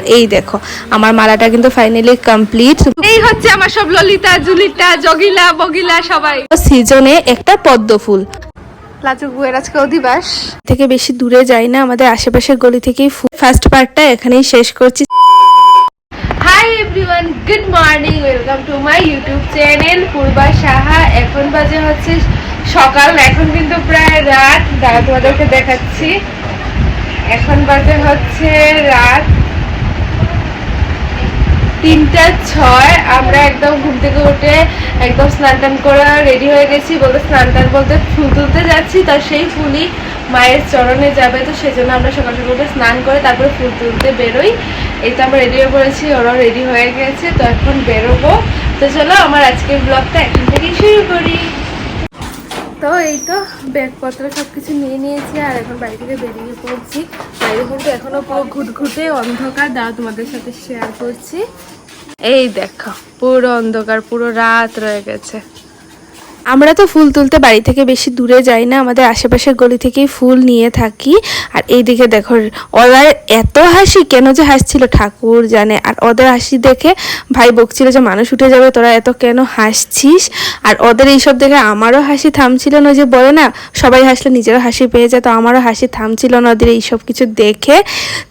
আর এই দেখো আমার মালাটা কিন্তু ফাইনালি কমপ্লিট এই হচ্ছে আমার সব ললিতা জুলিটা জগিলা বগিলা সবাই। সিজনে একটা পদ্ম ফুল। আজকে অধিবাস। থেকে বেশি দূরে যাই না আমাদের আশেপাশের গলি থেকেই ফার্স্ট পার্টটা এখানেই শেষ করছি। Hi everyone good morning welcome to my YouTube channel Purba Saha এখন বাজে হচ্ছে সকাল এখন কিন্তু প্রায় রাত। দাঁড়া তোমাদেরকে দেখাচ্ছি। এখন বাজে হচ্ছে রাত তিনটা, ছয়। আমরা একদম ঘুম থেকে উঠে একদম স্নান টান করা রেডি হয়ে গেছি। বলতে স্নান টান বলতে ফুল তুলতে যাচ্ছি। তো সেই ফুলই মায়ের চরণে যাবে। তো সেই জন্য আমরা সকাল সকাল উঠে স্নান করে তারপরে ফুল তুলতে বেরোই। এই তো আমরা রেডি হয়ে পড়েছি। ওরাও রেডি হয়ে গেছে। তো এখন বেরোবো। তো চলো, আমার আজকের ব্লগটা এখান থেকেই শুরু করি। তো এই তো ব্যাগপত্র সব কিছু নিয়ে নিয়েছি আর এখন বাড়ি থেকে বেরিয়ে পড়ছি। বাইরে কিন্তু এখনও পুরো ঘুটঘুটে অন্ধকার। দাঁড়া তোমাদের সাথে শেয়ার করছি। এই দেখো, পুরো অন্ধকার, পুরো রাত রয়ে গেছে। আমরা তো ফুল তুলতে বাড়ি থেকে বেশি দূরে যাই না, আমাদের আশেপাশের গলি থেকেই ফুল নিয়ে থাকি। আর এইদিকে দেখো ওদের এত হাসি, কেন যে হাসছিল? ঠাকুর জানে। আর ওদের হাসি দেখে ভাই বকছিল যে, মানুষ উঠে যাবে, তোরা এত কেন হাসছিস? আর ওদের এইসব দেখে আমারও হাসি থামছিল না যে বলে না, সবাই হাসলে নিজেরও হাসি পেয়ে যায়। তো আমারও হাসি থামছিল না ওদের এইসব কিছু দেখে।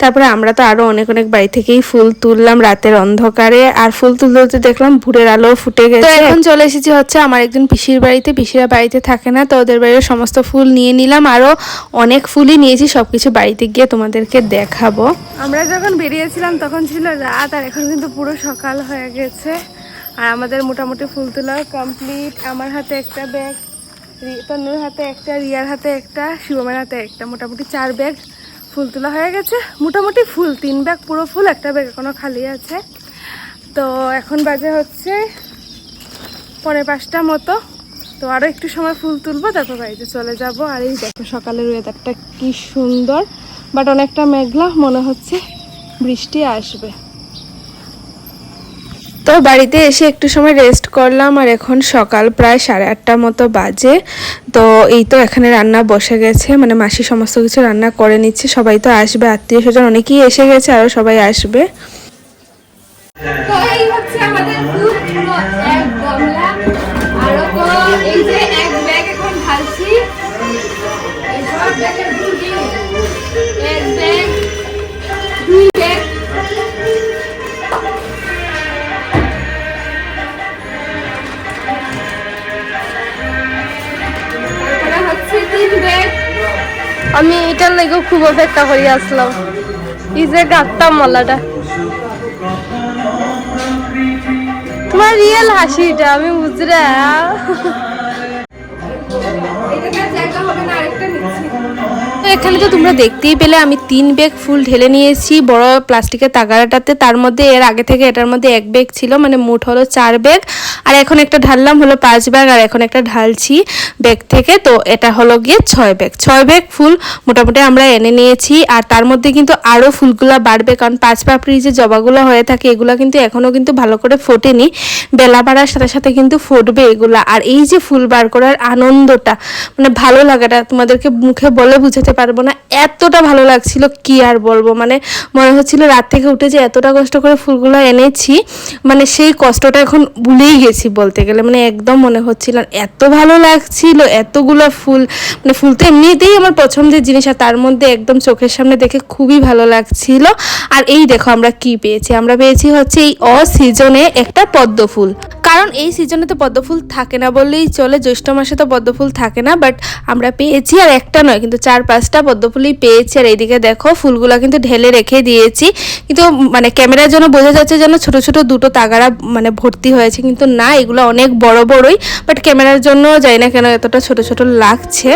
তারপরে আমরা তো আরও অনেক অনেক বাড়ি থেকেই ফুল তুললাম রাতের অন্ধকারে। আর ফুল তুলতে তুলতে দেখলাম ভোরের আলো ফুটে গেছে। এখন চলে এসেছি হচ্ছে আমার একজন পিসির বাড়িতে, পিসিরা বাড়িতে থাকে না, তো ওদের বাড়ির সমস্ত ফুল নিয়ে নিলাম। আরও অনেক ফুলই নিয়েছি সব কিছু বাড়িতে গিয়ে তোমাদেরকে দেখাবো। আমরা যখন বেরিয়েছিলাম, তখন ছিল রাত, আর এখন কিন্তু পুরো সকাল হয়ে গেছে। আর আমাদের মোটামুটি ফুল তোলা কমপ্লিট। আমার হাতে একটা ব্যাগ তন্নুর হাতে একটা, রিয়ার হাতে একটা, শিবমের হাতে একটা, মোটামুটি চার ব্যাগ ফুল তোলা হয়ে গেছে। মোটামুটি ফুল, তিন ব্যাগ, পুরো ফুল, একটা ব্যাগ এখনও খালি আছে। তো এখন বাজে হচ্ছে পরে পাঁচটা মতো। তো আরও একটু সময় ফুল তুলবো, তারপর বাড়িতে চলে যাব। আর এই দেখো, সকালের ওয়েদারটা কি সুন্দর বাট অনেকটা মেঘলা, মনে হচ্ছে বৃষ্টি আসবে। তো বাড়িতে এসে একটু সময় রেস্ট করলাম, আর এখন সকাল প্রায় সাড়ে আটটার মতো বাজে। তো এই তো এখানে রান্না বসে গেছে মানে মাসি সমস্ত কিছু রান্না করে নিচ্ছে, সবাই তো আসবে, আত্মীয় স্বজন অনেকেই এসে গেছে আরও সবাই আসবে। তো এই হচ্ছে আমাদের আমি এটার লেগে খুব অপেক্ষা করি, আসলাম। এই যে গাঁটতাম মালাটা। তোমার রিয়েল হাসি এটা আমি বুঝরা। তো এখানে তো তোমরা দেখতেই পেলে, আমি তিন ব্যাগ ফুল ঢেলে নিয়েছি। বড় প্লাস্টিকের তাগারাটাতে। তার মধ্যে, এর আগে থেকে এটার মধ্যে এক ব্যাগ ছিল মানে মোট হলো চার ব্যাগ আর এখন একটা ঢাললাম, হলো পাঁচ ব্যাগ আর এখন একটা ঢালছি ব্যাগ থেকে। তো এটা হলো গিয়ে ছয় ব্যাগ ছয় ব্যাগ ফুল মোটামুটি আমরা এনে নিয়েছি। আর তার মধ্যে কিন্তু আরও ফুলগুলো বাড়বে, কারণ পাঁচ পাপড়ি যে জবাগুলো হয়ে থাকে, এগুলো কিন্তু এখনও কিন্তু ভালো করে ফোটেনি। বেলা বাড়ার সাথে সাথে কিন্তু ফুটবে এগুলা। আর এই যে ফুল বার করার আনন্দটা মানে ভালো লাগাটা তোমাদেরকে মুখে বলে বুঝাতে পারব না। এতটা ভালো লাগছিল, কি আর বলব? মানে মনে হচ্ছিল রাত থেকে উঠে যে এতটা কষ্ট করে ফুলগুলো এনেছি মানে সেই কষ্টটা এখন ভুলেই গেছি বলতে গেলে। মানে একদম মনে হচ্ছিল এত ভালো লাগছিল, এতগুলো ফুল মানে ফুল তো এমনিতেই আমার পছন্দের জিনিস, আর তার মধ্যে একদম চোখের সামনে দেখে খুবই ভালো লাগছিল। আর এই দেখো আমরা কি পেয়েছি। আমরা পেয়েছি হচ্ছে এই অসিজনে একটা পদ্ম ফুল। কারণ এই সিজনে তো পদ্মফুল থাকে না বললেই চলে, জ্যৈষ্ঠ মাসে তো পদ্মফুল থাকে না বাট আমরা পেয়েছি আর একটা নয়, কিন্তু চার, পাঁচটা পদ্মফুলই পেয়েছি। আর এইদিকে দেখো, ফুলগুলো কিন্তু ঢেলে রেখে দিয়েছি। কিন্তু মানে ক্যামেরার জন্য বোঝা যাচ্ছে যেন ছোট ছোট দুটো তাগারা মানে ভর্তি হয়েছে, কিন্তু না, এগুলো অনেক বড়, বড়ই বাট ক্যামেরার জন্য যাই না কেন এতটা ছোট ছোট লাগছে।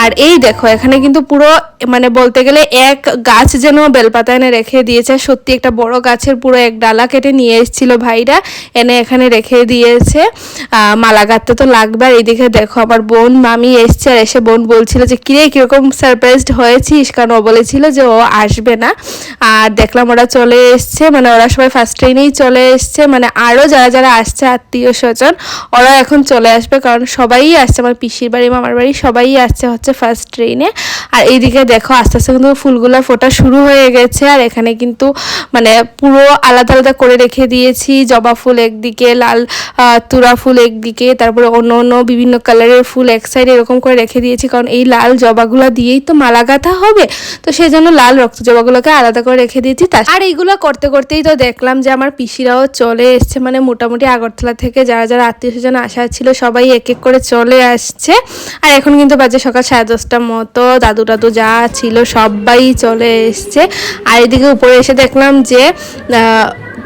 আর এই দেখো, এখানে কিন্তু পুরো মানে বলতে গেলে এক গাছ যেন বেলপাতা এনে রেখে দিয়েছে। সত্যি একটা বড় গাছের পুরো এক ডালা কেটে নিয়ে এসেছিল ভাইরা, এনে এখানে রেখে রেখে দিয়েছে। মালা তো লাগবে। আর এইদিকে দেখো আমার বোন, মামি এসছে আর এসে বোন বলছিল যে, কিরে, কীরকম সারপ্রাইজড হয়েছিস? কারণ ও বলেছিল যে, ও আসবে না। আর দেখলাম ওরা চলে এসছে মানে ওরা সবাই ফার্স্ট ট্রেনেই চলে এসছে। মানে আরও যারা যারা আসছে, আত্মীয় স্বজন, ওরা এখন চলে আসবে। কারণ সবাই আসছে, আমার পিসির বাড়ি, মামার বাড়ি, সবাই আসছে হচ্ছে ফার্স্ট ট্রেনে আর এইদিকে দেখো, আস্তে আস্তে কিন্তু ফুলগুলো ফোটা শুরু হয়ে গেছে। আর এখানে কিন্তু মানে পুরো আলাদা আলাদা করে রেখে দিয়েছি। জবা ফুল একদিকে, লাল তুরা ফুল একদিকে, তারপরে অন্য অন্য বিভিন্ন কালারের ফুল এক সাইডে এরকম করে রেখে দিয়েছি, কারণ এই লাল জবাগুলো দিয়েই তো মালা গাঁথা হবে। তো সেই জন্য লাল রক্ত জবাগুলোকে আলাদা করে রেখে দিয়েছি। তা আর এইগুলো করতে করতেই তো দেখলাম যে আমার পিসিরাও চলে এসছে মানে মোটামুটি আগরতলা থেকে যারা যারা আত্মীয় স্বজন আসা ছিল, সবাই এক এক করে চলে আসছে। আর এখন কিন্তু বাজে সকাল সাড়ে দশটার মতো, দাদু টাদু যা ছিল সবাই চলে এসছে। আর এদিকে উপরে এসে দেখলাম যে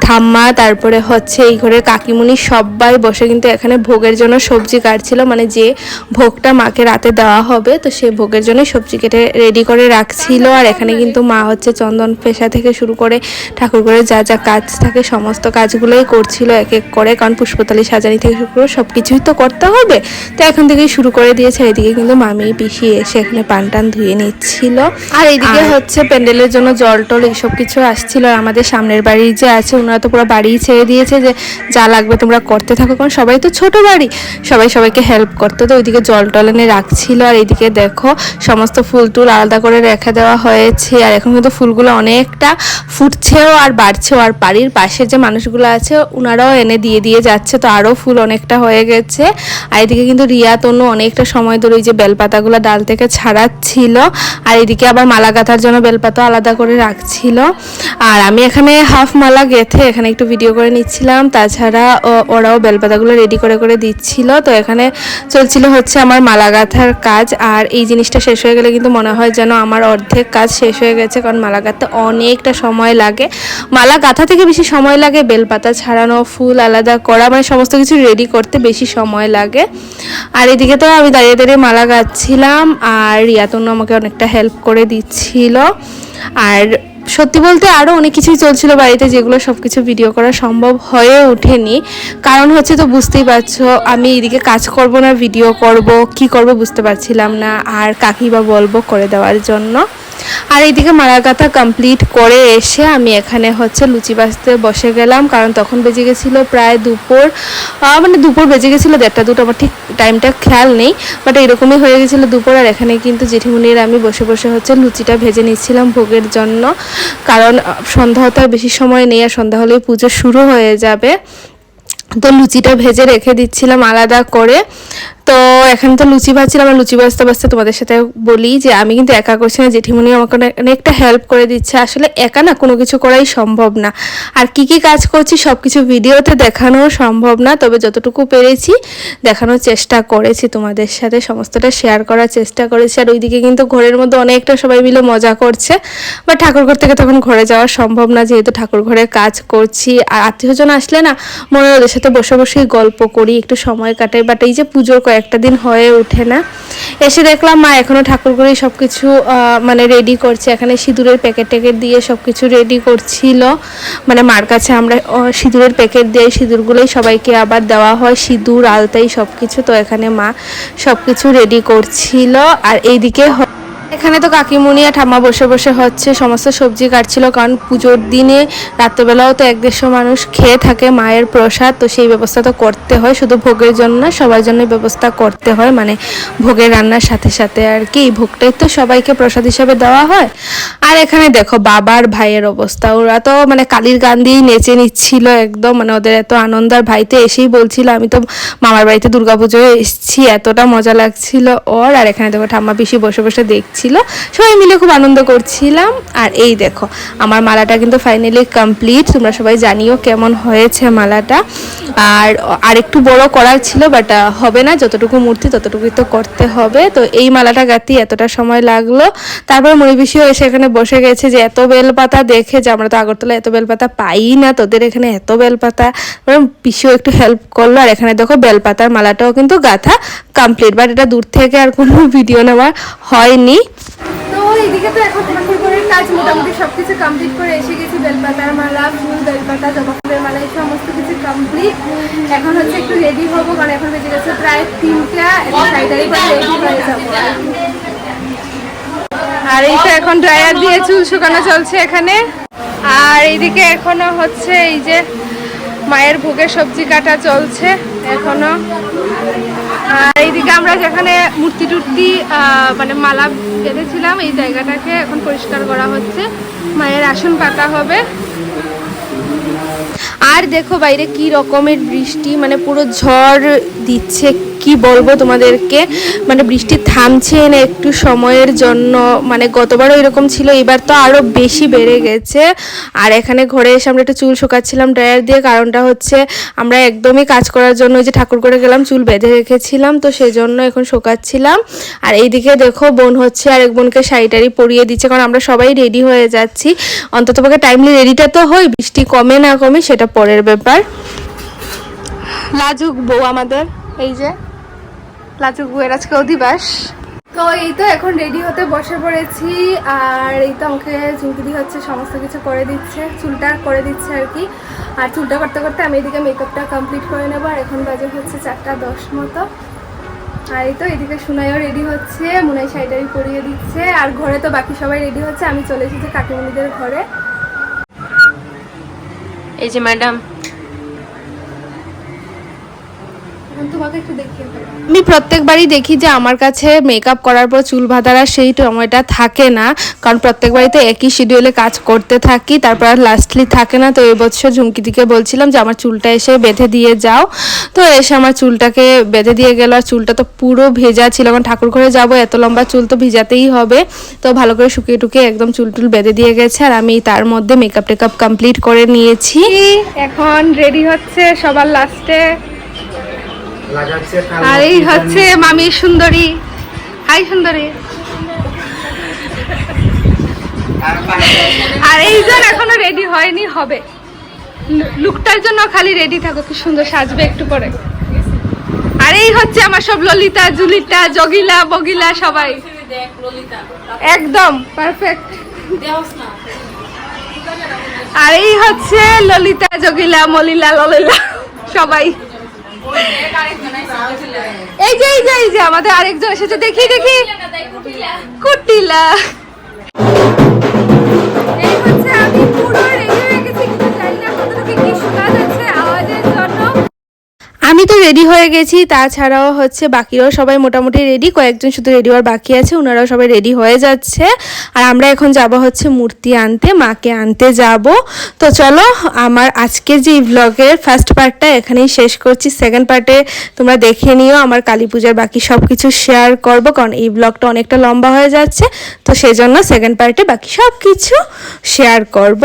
ঠাম্মা তারপরে হচ্ছে এই ঘরে কাকিমুনি সবাই বসে কিন্তু এখানে ভোগের জন্য সবজি কাটছিল। মানে যে ভোগটা মাকে রাতে দেওয়া হবে তো সেই ভোগের জন্য সবজি কেটে রেডি করে রাখছিল। আর এখানে কিন্তু মা হচ্ছে চন্দন পেশা থেকে শুরু করে ঠাকুর করে যা যা কাজ থাকে সমস্ত কাজগুলোই করছিল এক এক করে। কারণ পুষ্পতালি সাজানি থেকে শুরু করে সব কিছুই তো করতে হবে। তো এখন থেকেই শুরু করে দিয়েছে। এদিকে কিন্তু মামি পিসি এসে এখানে পান টান ধুয়ে নিচ্ছিল। আর এইদিকে হচ্ছে প্যান্ডেলের জন্য জল টল এইসব কিছু আসছিল। আর আমাদের সামনের বাড়ি যে আছে ওনারা তো পুরো বাড়ি ছেড়ে দিয়েছে যে যা লাগবে তোমরা করতে থাকো, কারণ সবাই তো ছোট বাড়ি। সবাই সবাইকে হেল্প করতো, তো ওইদিকে জল টল এনে রাখছিল, আর এইদিকে দেখো সমস্ত ফুল টুল আলাদা করে রেখে দেওয়া হয়েছে, আর এখন কিন্তু ফুলগুলো অনেকটা ফুটছেও আর বাড়ছেও, আর বাড়ির পাশে যে মানুষগুলো আছে ওনারাও এনে দিয়ে দিয়ে যাচ্ছে, তো আরও ফুল অনেকটা হয়ে গেছে। আর এদিকে কিন্তু রিয়া, তনু অনেকটা সময় ধরে ওই যে বেলপাতাগুলো ডাল থেকে ছাড়াচ্ছিল, আর এদিকে আবার মালা গাঁথার জন্য বেলপাতা আলাদা করে রাখছিল। আর আমি এখানে হাফ মালা গেথে এখানে একটু ভিডিও করে নিচ্ছিলাম। তাছাড়া ওরাও বেলপাতাগুলো রেডি করে করে দিচ্ছিল। তো এখানে চলছিল হচ্ছে আমার মালা গাঁথার কাজ। আর এই জিনিসটা শেষ হয়ে গেলে কিন্তু মনে হয় যেন আমার অর্ধেক কাজ শেষ হয়ে গেছে, কারণ মালা গাঁথতে অনেকটা সময় লাগে। মালা গাঁথা থেকে বেশি সময় লাগে, বেলপাতা ছাড়ানো, ফুল আলাদা করা মানে সমস্ত কিছু রেডি করতে বেশি সময় লাগে। আর এদিকে তো আমি দাঁড়িয়ে দাঁড়িয়ে মালা গাচ্ছিলাম আর রিয়াতন্য আমাকে অনেকটা হেল্প করে দিচ্ছিল। আর সত্যি বলতে আরও অনেক কিছুই চলছিল বাড়িতে যেগুলো সব কিছু ভিডিও করা সম্ভব হয়ে ওঠেনি। কারণ হচ্ছে তো বুঝতেই পারছ, আমি এদিকে কাজ করব না ভিডিও করব, কি করব বুঝতে পারছিলাম না, আর কাকি বা বলব করে দেওয়ার জন্য। আর এইদিকে মালাগাতা কমপ্লিট করে এসে আমি এখানে হচ্ছে লুচি বাজতে বসে গেলাম, কারণ তখন বেজে গেছিল প্রায় দুপুর মানে দুপুর বেজে গেছিল দেড়টা দুটো, আমার ঠিক টাইমটা খেয়াল নেই বাট এরকমই হয়ে গেছিল দুপুর, আর এখানে কিন্তু জেঠিমুনির আমি বসে বসে হচ্ছে লুচিটা ভেজে নিচ্ছিলাম ভোগের জন্য, কারণ সন্ধ্যা আর বেশি সময় নেই, আর সন্ধ্যা হলেই পুজো শুরু হয়ে যাবে, তো লুচিটা ভেজে রেখে দিচ্ছিলাম আলাদা করে তো এখানে তো লুচি ভাজছিলাম আর লুচি ভাজতে ভাজতে তোমাদের সাথে বলি যে আমি কিন্তু একা করছি না জেঠিমণি আমাকে অনেকটা হেল্প করে দিচ্ছে। আসলে একা না, কোনো কিছু করাই সম্ভব না। আর কি কি কাজ করছি সব কিছু ভিডিওতে দেখানো সম্ভব না, তবে যতটুকু পেরেছি দেখানোর চেষ্টা করেছি তোমাদের সাথে, সমস্তটা শেয়ার করার চেষ্টা করেছি। আর ওইদিকে কিন্তু ঘরের মধ্যে অনেকটা সবাই মিলে মজা করছে। বা ঠাকুর ঘর থেকে তখন ঘরে যাওয়া সম্ভব না, যেহেতু ঠাকুর ঘরে কাজ করছি। আর আত্মীয়জন আসলে না, মনে ওদের সাথে বসে বসেই গল্প করি, একটু সময় কাটাই। বাট এই যে পুজোর কয়েকটা দিন হয়ে ওঠে না। এসে দেখলাম মা এখনও ঠাকুর ঘরে সব কিছু মানে রেডি করছে। এখানে সিঁদুরের প্যাকেট ট্যাকেট দিয়ে সব কিছু রেডি করছিল। মানে মার কাছে আমরা সিঁদুরের প্যাকেট দিয়ে সিঁদুরগুলোই সবাইকে আবার দেওয়া হয়। সিঁদুর, আলতাই সব কিছু তো এখানে মা সব কিছু রেডি করছিল। আর এইদিকে এখানে তো কাকিমুনি আর ঠাম্মা বসে বসে হচ্ছে, সমস্ত সবজি কাটছিল কারণ পুজোর দিনে রাত্রেবেলাও তো এক দেড়শো মানুষ খেয়ে থাকে মায়ের প্রসাদ, তো সেই ব্যবস্থা তো করতে হয়, শুধু ভোগের জন্য না, সবার জন্য ব্যবস্থা করতে হয় মানে ভোগের রান্নার সাথে সাথে আর কি ভোগটাই তো সবাইকে প্রসাদ হিসাবে দেওয়া হয়। আর এখানে দেখো, বাবার ভাইয়ের অবস্থা, ওরা তো মানে কালির গান দিয়েই নেচে নিচ্ছিল একদম মানে ওদের এত আনন্দ, আর ভাইতে এসেই বলছিল, আমি তো মামার বাড়িতে দুর্গাপুজোয় এসেছি, এতটা মজা লাগছিল। ওর, আর এখানে দেখো, ঠাম্মা পিসি বসে বসে দেখছিল সবাই মিলে খুব আনন্দ করছিলাম। আর এই দেখো, আমার মালাটা কিন্তু ফাইনালি কমপ্লিট তোমরা সবাই জানিও কেমন হয়েছে মালাটা। আর আরেকটু বড় করার ছিল বাট হবে না। যতটুকু মূর্তি, ততটুকুই তো করতে হবে। তো এই মালাটা গাঁথি এতটা সময় লাগল। তারপরে মণিপিসিও এসে এখানে বসে গেছে যে, এত বেলপাতা দেখে যে, আমরা তো আগরতলা এত বেলপাতা পাই না। তোদের এখানে এত বেলপাতা। পিসিও একটু হেল্প করল। আর এখানে দেখো, বেলপাতার মালাটাও কিন্তু গাথা কমপ্লিট বাট এটা দূর থেকে আর কোনো ভিডিও নেওয়া হয়নি। তো এইদিকে তো এখন ঠাকুর করে কাজ মোটামুটি সবকিছু কমপ্লিট করে এসে গেছি, বেলপাতার মালা, ফুল, বেলপাতা জবা ফুলের মালা, এই সমস্ত কিছু কমপ্লিট এখন হচ্ছে একটু রেডি হব, কারণ এখন বেজে গেছে প্রায় তিনটা শাড়িটারি করে রেডি হয়ে যাব। আর এই তো এখন ড্রায়ার দিয়ে চুল শুকানো চলছে এখানে। আর এইদিকে এখনও হচ্ছে এই যে মায়ের ভোগের সবজি কাটা চলছে এখনও। আর এইদিকে আমরা যেখানে মূর্তি টুর্তি মানে মালা বেঁধেছিলাম, এই জায়গাটাকে এখন পরিষ্কার করা হচ্ছে। মায়ের আসন পাতা হবে। আর দেখো বাইরে কি রকমের বৃষ্টি মানে পুরো ঝড় দিচ্ছে। কি বলব তোমাদেরকে? মানে বৃষ্টি থামছে না একটু সময়ের জন্য। মানে গতবারও এরকম ছিল, এবার তো আরও বেশি বেড়ে গেছে। আর এখানে ঘরে এসে আমরা একটু চুল শুকাচ্ছিলাম ড্রায়ার দিয়ে। কারণটা হচ্ছে আমরা একদমই কাজ করার জন্য ওই যে ঠাকুর করে গেলাম, চুল বেঁধে রেখেছিলাম, তো সেই জন্য এখন শুকাচ্ছিলাম। আর এইদিকে দেখো, বোন হচ্ছে আর এক বোনকে শাড়ি টাড়ি পরিয়ে দিচ্ছে, কারণ আমরা সবাই রেডি হয়ে যাচ্ছি। অন্তত পক্ষে টাইমলি রেডিটা তো হই, বৃষ্টি কমে না কমে, সেটা পরের ব্যাপার। লাজুক বউ আমাদের, এই যে। লাজুক বউয়ের আজকে অধিবাস। তো এই তো এখন রেডি হতে বসে পড়েছি আর এই তো আমাকে ঝুঁকি হচ্ছে সমস্ত কিছু করে দিচ্ছে চুলটা করে দিচ্ছে আর কি। আর চুলটা করতে করতে আমি এদিকে মেকআপটা কমপ্লিট করে নেব আর এখন বাজে হচ্ছে চারটা দশ মতো। আর এই তো এদিকে সুনাইও রেডি হচ্ছে মুনাই শাড়িটারি পরিয়ে দিচ্ছে আর ঘরে তো বাকি সবাই রেডি হচ্ছে আমি চলে এসেছি কাকিমণিদের ঘরে। এই যে ম্যাডাম এখন তোমাকে একটু দেখিয়ে দেবো। আমি প্রত্যেকবারই দেখি যে আমার কাছে মেকআপ করার পর চুল বাঁধার আর সেই সময়টা থাকে না। কারণ প্রত্যেকবারই তো একই শিডিউলে কাজ করতে থাকি তারপর আর লাস্টলি থাকে না। তো এই বছর ঝুমকিদিকে বলছিলাম যে আমার চুলটা এসে বেঁধে দিয়ে যাও। তো এসে আমার চুলটাকে বেঁধে দিয়ে গেল আর চুলটা তো পুরো ভেজা ছিল। কারণ ঠাকুর ঘরে যাব এত লম্বা চুল তো ভিজাতেই হবে। তো ভালো করে শুকিয়ে টুকিয়ে একদম চুল টুল বেঁধে দিয়ে গেছে আর আমি তার মধ্যে মেকআপ টেকআপ কমপ্লিট করে নিয়েছি। এখন রেডি হচ্ছে সবার লাস্টে আর এই হচ্ছে মামি সুন্দরী। হাই সুন্দরী। আর এইজন এখনও রেডি হয়নি হবে। লুকটার জন্য খালি রেডি থাকো কি সুন্দর সাজবে একটু পরে। আর এই হচ্ছে আমার সব ললিতা জুলিতা জগিলা বগিলা সবাই। একদম পারফেক্ট আর এই হচ্ছে ললিতা জগিলা মলিলা ললিলা সবাই। এই যে এই যে এই যে আমাদের আরেকজন এসেছে। দেখি দেখি। কুটিলা। আমি তো রেডি হয়ে গেছি, তাছাড়াও হচ্ছে বাকিরাও সবাই মোটামুটি রেডি কয়েকজন শুধু রেডি হওয়ার বাকি আছে ওনারাও সবাই রেডি হয়ে যাচ্ছে। আর আমরা এখন যাব হচ্ছে মূর্তি আনতে, মাকে আনতে যাব। তো চলো, আমার আজকে যে ব্লগের ফার্স্ট পার্টটা এখানেই শেষ করছি। সেকেন্ড পার্টে তোমরা দেখে নিও, আমার কালী পূজার বাকি সব কিছু শেয়ার করব, কারণ এই ব্লগটা অনেকটা লম্বা হয়ে যাচ্ছে। তো সেজন্য সেকেন্ড পার্টে বাকি সব কিছু শেয়ার করব।